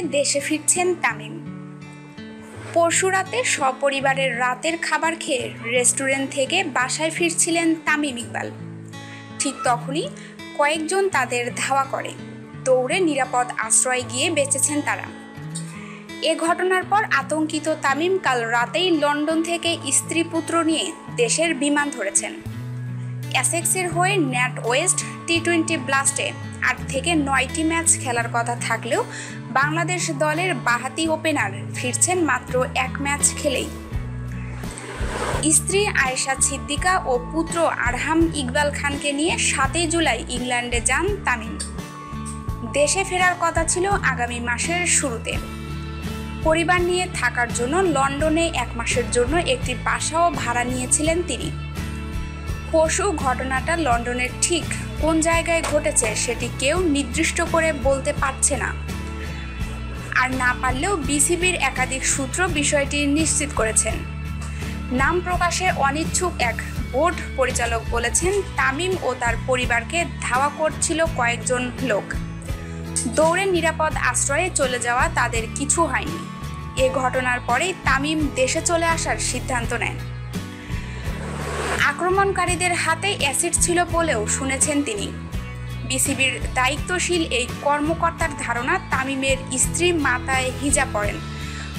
দেশে ফিরছেন তামিম। পরশু রাতে সপরিবারের রাতের খাবার খেয়ে রেস্টুরেন্ট থেকে বাসায় ফিরছিলেন তামিম ইকবাল। ঠিক তখনই কয়েকজন তাদের ধাওয়া করে, দৌড়ে নিরাপদ আশ্রয় গিয়ে বেঁচেছেন তারা। এ ঘটনার পর আতঙ্কিত তামিম কাল রাতেই লন্ডন থেকে স্ত্রী পুত্র নিয়ে দেশের বিমান ধরেছেন। অ্যাসেক্সের হয়ে ন্যাট ওয়েস্ট টি টোয়েন্টি ব্লাস্টে আট থেকে নয়টি ম্যাচ খেলার কথা থাকলেও বাংলাদেশ দলের বাহাতি ওপেনার ফিরছেন মাত্র এক ম্যাচ খেলেই। স্ত্রী আয়েশা সিদ্দিকা ও পুত্র আরহাম ইকবাল খানকে নিয়ে সাতই জুলাই ইংল্যান্ডে যান তামিম। দেশে ফেরার কথা ছিল আগামী মাসের শুরুতে। পরিবার নিয়ে থাকার জন্য লন্ডনে এক মাসের জন্য একটি বাসাও ভাড়া নিয়েছিলেন তিনি। পরশু ঘটনাটা লন্ডনের ঠিক কোন জায়গায় ঘটেছে সেটি কেউ নির্দিষ্ট করে বলতে পারছে না। আর না পারলেও বিসিবির একাধিক সূত্র বিষয়টি নিশ্চিত করেছেন। নাম প্রকাশে অনিচ্ছুক এক বোর্ড পরিচালক বলেছেন, তামিম ও তার পরিবারকে ধাওয়া করছিল কয়েকজন লোক। দৌড়ে নিরাপদ আশ্রয়ে চলে যাওয়া তাদের কিছু হয়নি। এ ঘটনার পরেই তামিম দেশে চলে আসার সিদ্ধান্ত নেন। আক্রমণকারীদের হাতে অ্যাসিড ছিল বলেও শুনেছেন তিনি। বিসিবির দায়িত্বশীল এই কর্মকর্তার ধারণা, তামিমের স্ত্রী মাথায় হিজা পড়েন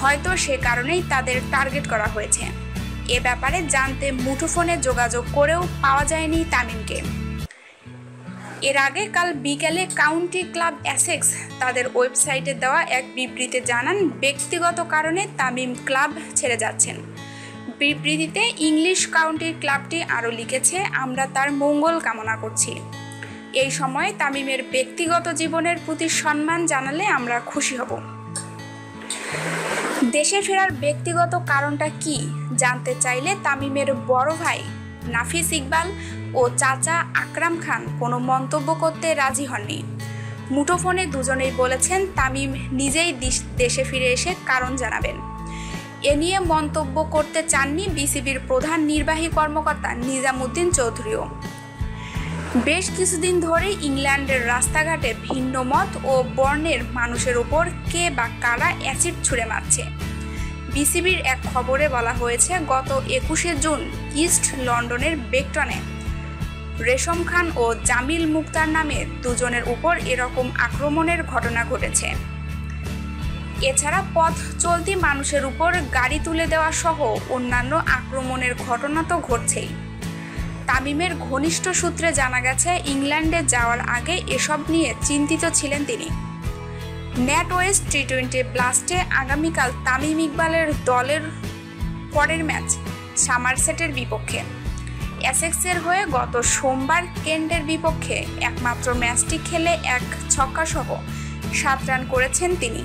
হয়তো সে কারণেই তাদের টার্গেট করা হয়েছে। এ ব্যাপারে জানতে মুঠোফোনে যোগাযোগ করেও পাওয়া যায়নি তামিমকে। এর আগে কাল বিকেলে কাউন্টি ক্লাব অ্যাসেক্স তাদের ওয়েবসাইটে দেওয়া এক বিবৃতিতে জানান, ব্যক্তিগত কারণে তামিম ক্লাব ছেড়ে যাচ্ছেন। বিবৃতিতে ইংলিশ কাউন্টি ক্লাবটি আরও লিখেছে, আমরা তার মঙ্গল কামনা করছি। এই সময় তামিমের ব্যক্তিগত জীবনের প্রতি সম্মান জানালে আমরা খুশি হব। দেশে ফেরার ব্যক্তিগত কারণটা কি জানতে চাইলে তামিমের বড় ভাই নাফিস ইকবাল ও চাচা আকরাম খান কোনো মন্তব্য করতে রাজি হননি। মুঠোফোনে দুজনেই বলেছেন, তামিম নিজেই দেশে ফিরে এসে কারণ জানাবেন। এ নিয়ে মন্তব্য করতে চাননি বিসিবির প্রধান নির্বাহী কর্মকর্তা নিজামুদ্দিন চৌধুরীও। বেশ কিছুদিন ধরে ইংল্যান্ডের রাস্তাঘাটে ভিন্ন মত ও বর্ণের মানুষের ওপর কে বা কারা অ্যাসিড ছুঁড়ে মারছে। বিসিবির এক খবরে বলা হয়েছে, গত একুশে জুন ইস্ট লন্ডনের বেকটনে রেশম খান ও জামিল মুক্তার নামে দুজনের উপর এরকম আক্রমণের ঘটনা ঘটেছে। এছাড়া পথ চলতি মানুষের উপর গাড়ি তুলে দেওয়া সহ অন্যান্য আক্রমণের ঘটনা তো ঘটছেই। তামিমের ঘনিষ্ঠ সূত্রে জানা গেছে, ইংল্যান্ডে যাওয়ার আগে এসব নিয়ে চিন্তিত ছিলেন তিনি। ন্যাট ওয়েস্ট টি টোয়েন্টি ব্লাস্টে আগামীকাল তামিম ইকবালের দলের পরের ম্যাচ সামারসেটের বিপক্ষে। অ্যাসেক্সের হয়ে গত সোমবার কেন্টের বিপক্ষে একমাত্র ম্যাচটি খেলে এক ছক্কাসহ সাত রান করেছেন তিনি।